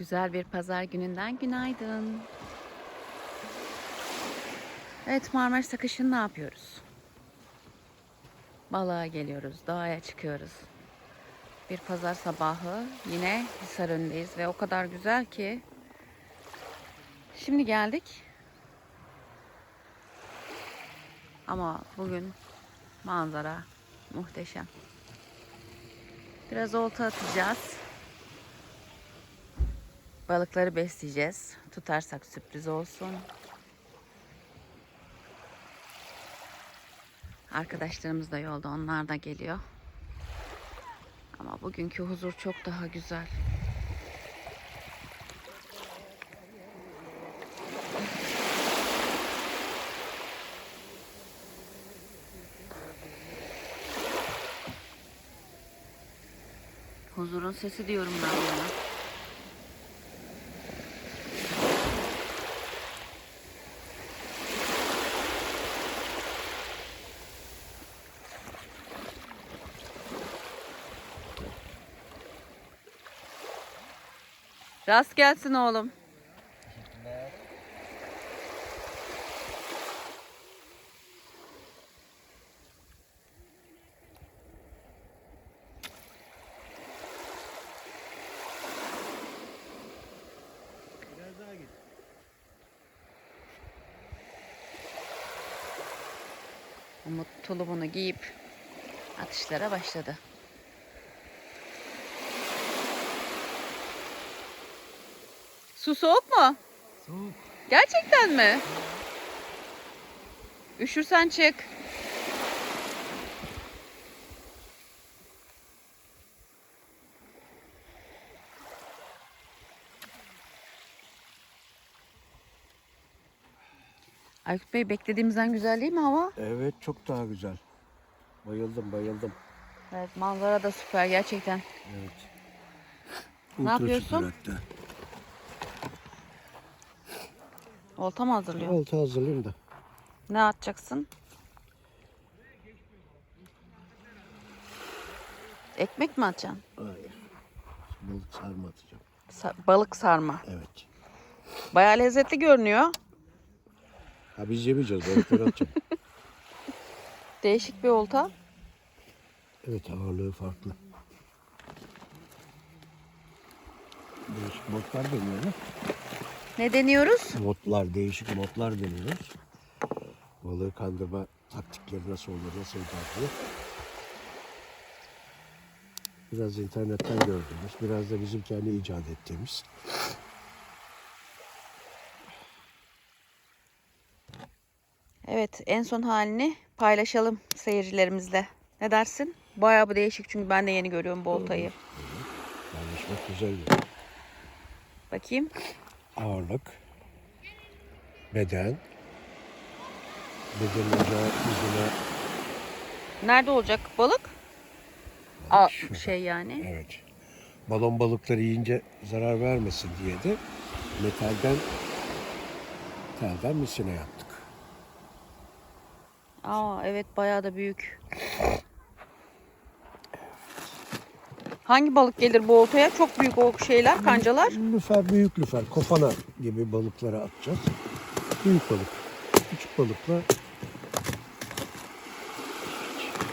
Güzel bir pazar gününden günaydın. Evet Marmaris Akışı'nı ne yapıyoruz? Balığa geliyoruz, doğaya çıkıyoruz. Bir pazar sabahı yine Hisar önündeyiz ve o kadar güzel ki. Şimdi geldik. Ama bugün manzara muhteşem. Biraz olta atacağız. Balıkları besleyeceğiz. Tutarsak sürpriz olsun. Arkadaşlarımız da yolda. Onlar da geliyor. Ama bugünkü huzur çok daha güzel. Huzurun sesi diyorum ben buna. Rast gelsin oğlum. Umut tulumunu giyip atışlara başladı. Su soğuk mu? Soğuk. Gerçekten mi? Üşürsen çık. Aykut Bey beklediğimizden güzel değil mi hava? Evet çok daha güzel. Bayıldım bayıldım. Evet manzara da süper gerçekten. Evet. Ne yapıyorsun? süper hatta. Olta mı hazırlıyor? Olta hazırlayayım da. Ne atacaksın? Ekmek mi atacaksın? Hayır. Balık sarma atacağım. Sa- balık sarma. Evet. Bayağı lezzetli görünüyor. Ha biz yemeyeceğiz balıkları atacağım. Değişik bir olta. evet ağırlığı farklı. Değişik modlar deniyorlar. Ne deniyoruz? Modlar, değişik modlar deniyoruz. Balığı kandırma taktikleri nasıl olur, nasıl diye. Biraz internetten gördüğümüz, biraz da bizim kendi icat ettiğimiz. Evet en son halini paylaşalım seyircilerimizle. Ne dersin? Bayağı bir değişik çünkü ben de yeni görüyorum bu oltayı. Paylaşmak güzel bir Bakayım. Ağırlık, beden, bedenin ocağı yüzüne, Nerede olacak balık? Aa, şurada. şey yani. evet. Balon balıkları yiyince zarar vermesin diye de metalden telden misine yaptık. Aa evet bayağı da büyük. Hangi balık gelir bu oltaya? Çok büyük o şeyler, kancalar. Lüfer, büyük lüfer, kofana gibi balıklara atacağız. Büyük balık. Küçük balıkla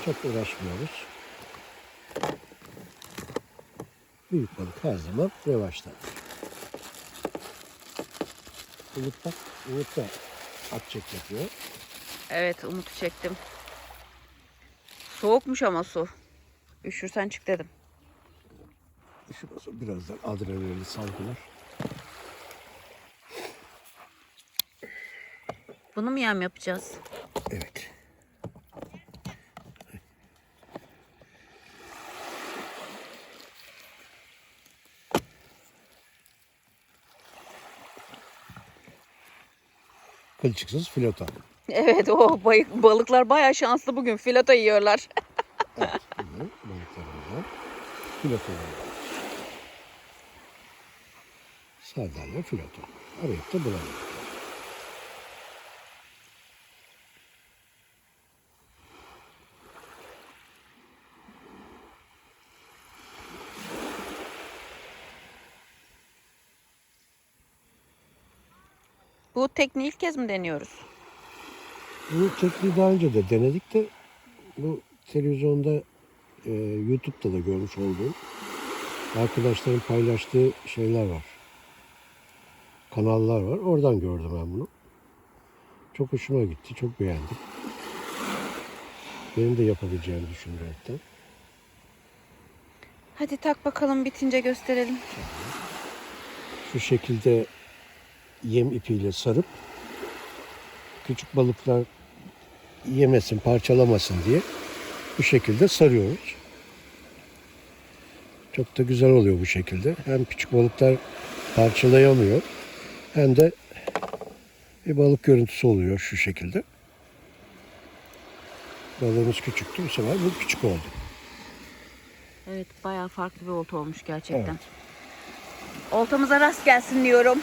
çok uğraşmıyoruz. Büyük balık her zaman revaçta. Umut bak, Umut da at çek yapıyor. Evet Umut'u çektim. Soğukmuş ama su. Üşürsen çık dedim. Şurası birazdan adrenalini salgılar. Bunu mu yem yapacağız? Evet. Kılçıksız filota. Evet o bayık, balıklar bayağı şanslı bugün. Fileto yiyorlar. Bunlar balıklarımızdan filotolar. Sardalya filoto. Arayıp da bulalım. Bu tekniği ilk kez mi deniyoruz? Bu tekniği daha önce de denedik de bu televizyonda e, YouTube'da da görmüş olduğum arkadaşların paylaştığı şeyler var. Kanallar var. Oradan gördüm ben bunu. Çok hoşuma gitti. Çok beğendim. Benim de yapabileceğimi hatta. Hadi tak bakalım bitince gösterelim. Şu şekilde yem ipiyle sarıp küçük balıklar yemesin, parçalamasın diye bu şekilde sarıyoruz. Çok da güzel oluyor bu şekilde. Hem küçük balıklar parçalayamıyor hem de bir balık görüntüsü oluyor şu şekilde. Balığımız küçüktü. Bu sefer bu küçük oldu. Evet bayağı farklı bir olta olmuş gerçekten. Evet. Oltamıza rast gelsin diyorum.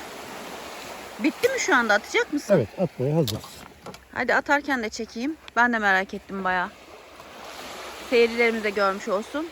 Bitti mi şu anda atacak mısın? Evet atmaya hazırız. Hadi atarken de çekeyim. Ben de merak ettim bayağı. Seyircilerimiz de görmüş olsun.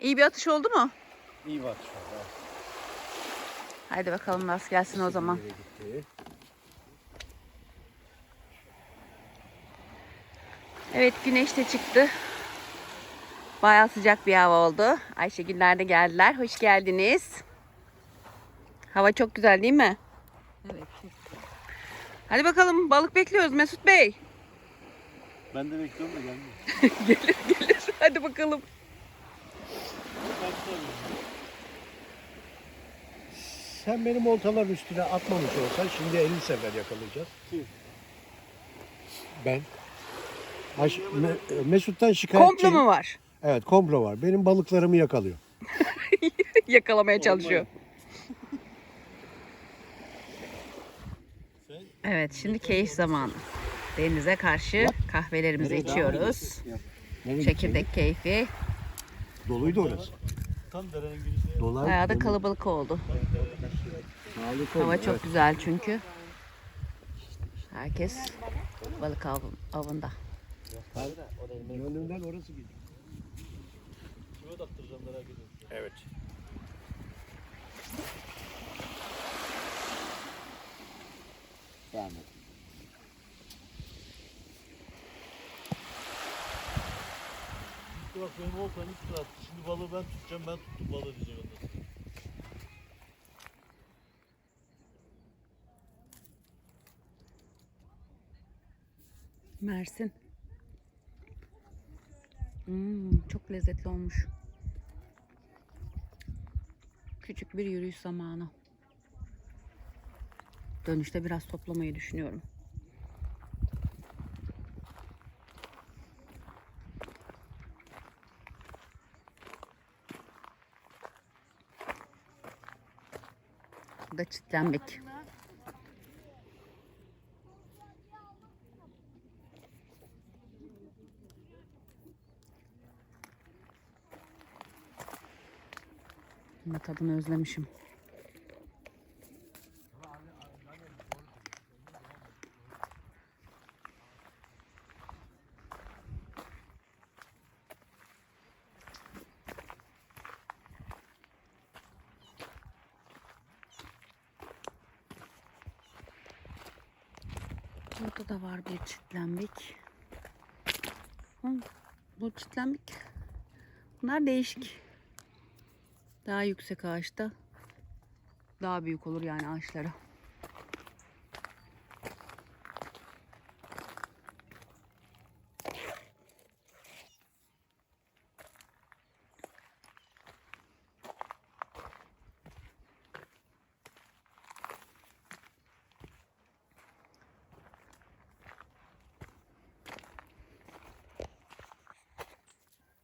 İyi bir atış oldu mu? İyi bak şu an. Haydi bakalım rast gelsin o zaman. Evet güneş de çıktı. Bayağı sıcak bir hava oldu. Ayşegüller de geldiler. Hoş geldiniz. Hava çok güzel değil mi? Evet. Hadi bakalım balık bekliyoruz Mesut Bey. Ben de bekliyorum da gelmiyor. gelir gelir. Hadi bakalım. Sen benim oltaların üstüne atmamış olsan şimdi 50 sefer yakalayacağız. Kim? Ben. Aş- Me- Mesut'tan şikayetçiyim. Komplo mu var? Evet komplo var. Benim balıklarımı yakalıyor. Yakalamaya çalışıyor. Evet şimdi keyif zamanı. Denize karşı kahvelerimizi içiyoruz. Nereye Çekirdek keyfi. Doluydu orası. Tam derenin girişine. Dolar. Bayağı da kalabalık oldu. Harika Hava oldu, çok evet. güzel çünkü. Herkes balık av- avında. Gönlümden orası gidiyor. Kime taktıracağım merak ediyorum. Evet. İşte bak benim oltam üstüne attı. Şimdi balığı ben tutacağım ben tuttum balığı diyecek ondan. sonra. Mersin. Hmm, çok lezzetli olmuş. Küçük bir yürüyüş zamanı. Dönüşte biraz toplamayı düşünüyorum. Bu da çitlenmek. Ama tadını özlemişim. Burada da var bir çitlenmek. Hı, Bu çitlenmek. Bunlar değişik. Daha yüksek ağaçta daha büyük olur yani ağaçlara.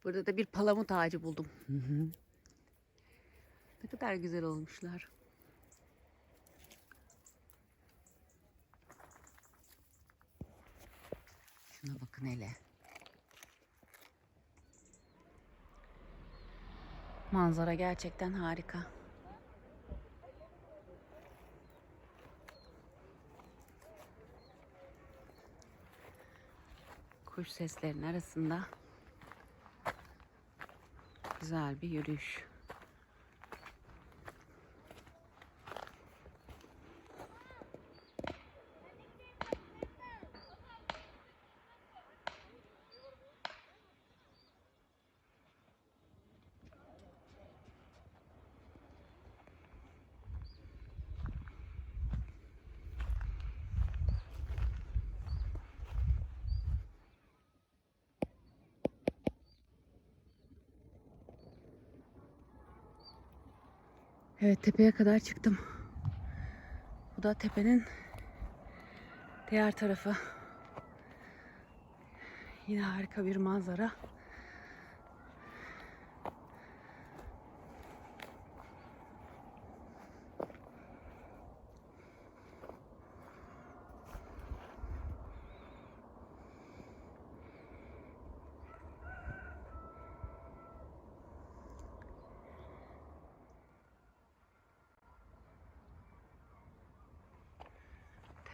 Burada da bir palamut ağacı buldum. Ne kadar güzel olmuşlar. Şuna bakın hele. Manzara gerçekten harika. Kuş seslerinin arasında güzel bir yürüyüş. Evet tepeye kadar çıktım. Bu da tepenin diğer tarafı. Yine harika bir manzara.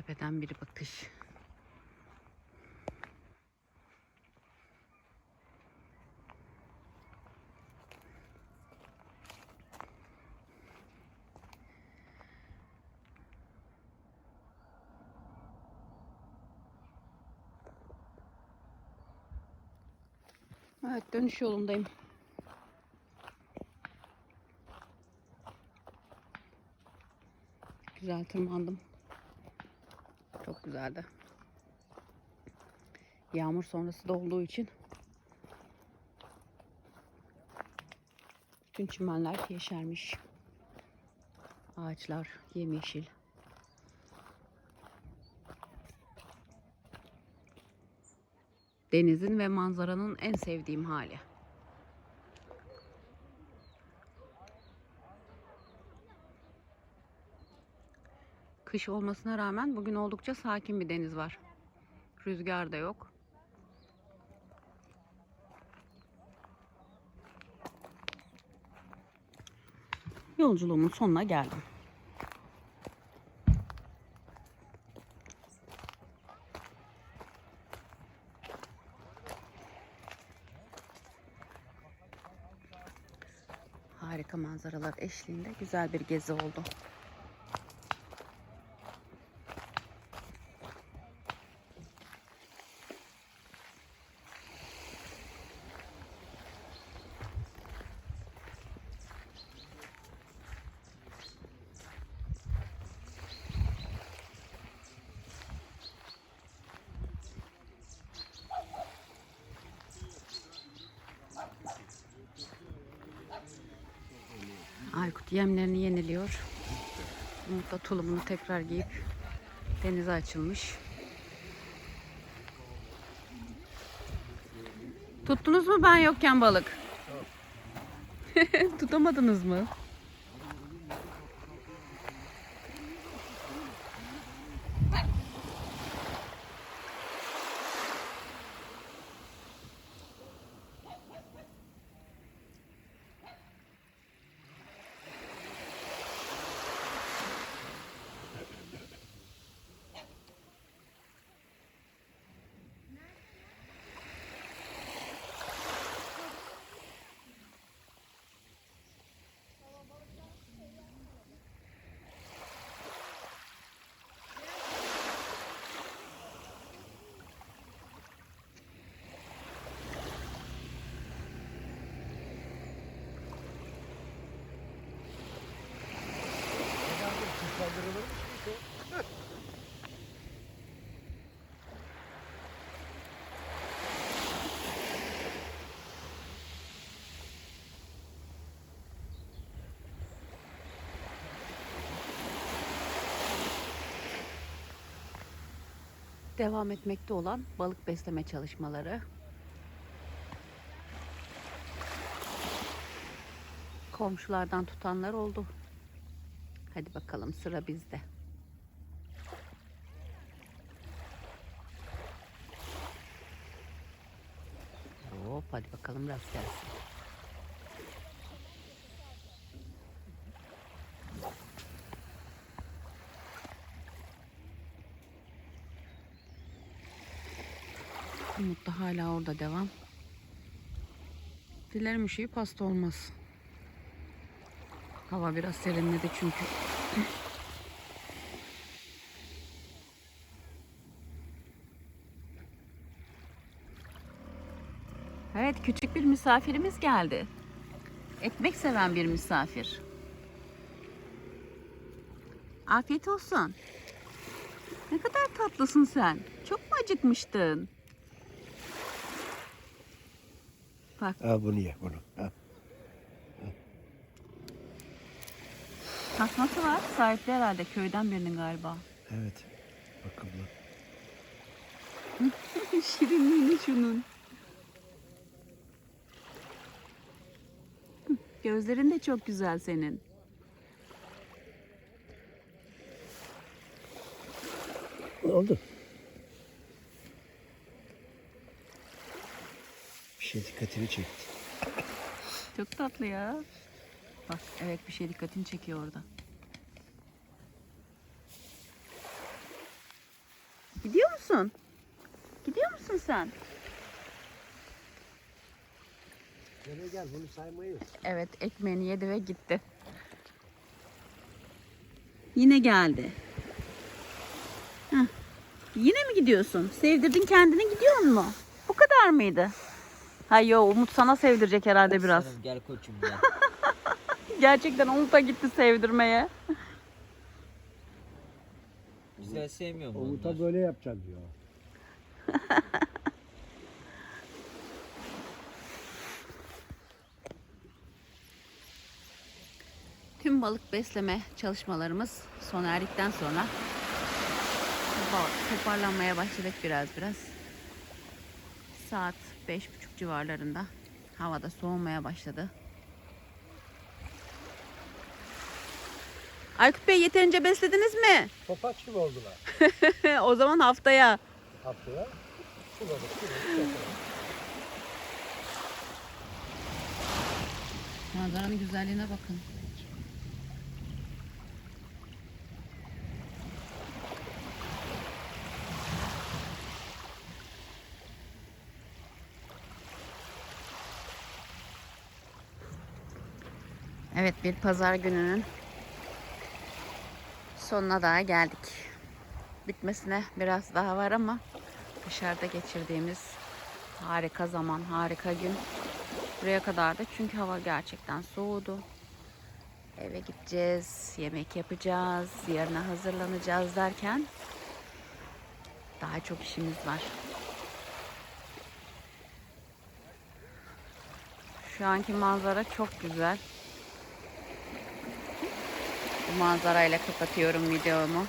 Tepeden bir bakış. Evet dönüş yolundayım. Güzel tırmandım. Çok güzeldi. Yağmur sonrası da olduğu için bütün çimenler yeşermiş. Ağaçlar yemyeşil. Denizin ve manzaranın en sevdiğim hali. Kış olmasına rağmen bugün oldukça sakin bir deniz var. Rüzgar da yok. Yolculuğumun sonuna geldim. Harika manzaralar eşliğinde güzel bir gezi oldu. Aykut yemlerini yeniliyor. Umut da tulumunu tekrar giyip denize açılmış. Tuttunuz mu ben yokken balık? Tutamadınız mı? devam etmekte olan balık besleme çalışmaları. Komşulardan tutanlar oldu. Hadi bakalım sıra bizde. Hop hadi bakalım rast gelsin. Umut da hala orada devam. Dilerim üşüyüp pasta olmaz. Hava biraz serinledi çünkü. Evet küçük bir misafirimiz geldi. Ekmek seven bir misafir. Afiyet olsun. Ne kadar tatlısın sen. Çok mu acıkmıştın? Bak Al bunu ye bunu. Al. tasması var. Sahipli herhalde köyden birinin galiba. Evet. Bakımlı. Şirinliğini şunun. Gözlerin de çok güzel senin. Oldu. Şey dikkatini çekti. Çok tatlı ya. Bak evet bir şey dikkatini çekiyor orada. Gidiyor musun? Gidiyor musun sen? Gel gel bunu saymayız. Evet ekmeğini yedi ve gitti. Yine geldi. Heh. Yine mi gidiyorsun? Sevdirdin kendini gidiyor mu? Bu kadar mıydı? Ha yo Umut sana sevdirecek herhalde biraz. Canım, gel koçum gel. Gerçekten Umut'a gitti sevdirmeye. Güzel sevmiyorum Umut'a böyle yapacaksın diyor. Tüm balık besleme çalışmalarımız sona erdikten sonra topa- toparlanmaya başladık biraz biraz. Saat beş buçuk civarlarında havada soğumaya başladı. Aykut Bey yeterince beslediniz mi? Topaç gibi oldular. o zaman haftaya. Haftaya suladık suladık. Manzaranın güzelliğine bakın. Evet bir pazar gününün sonuna daha geldik. Bitmesine biraz daha var ama dışarıda geçirdiğimiz harika zaman, harika gün buraya kadardı. Çünkü hava gerçekten soğudu. Eve gideceğiz, yemek yapacağız, yarına hazırlanacağız derken daha çok işimiz var. Şu anki manzara çok güzel. Bu manzarayla kapatıyorum videomu.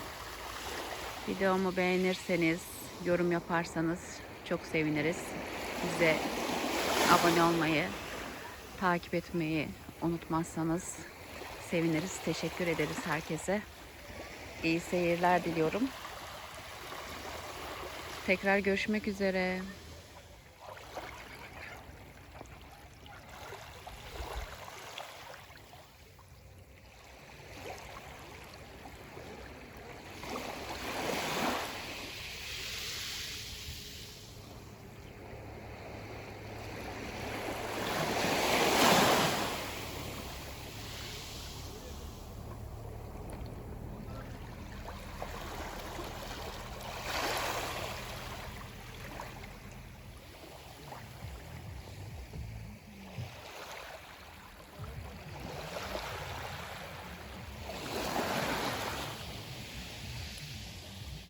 Videomu beğenirseniz, yorum yaparsanız çok seviniriz. Bize abone olmayı, takip etmeyi unutmazsanız seviniriz. Teşekkür ederiz herkese. İyi seyirler diliyorum. Tekrar görüşmek üzere.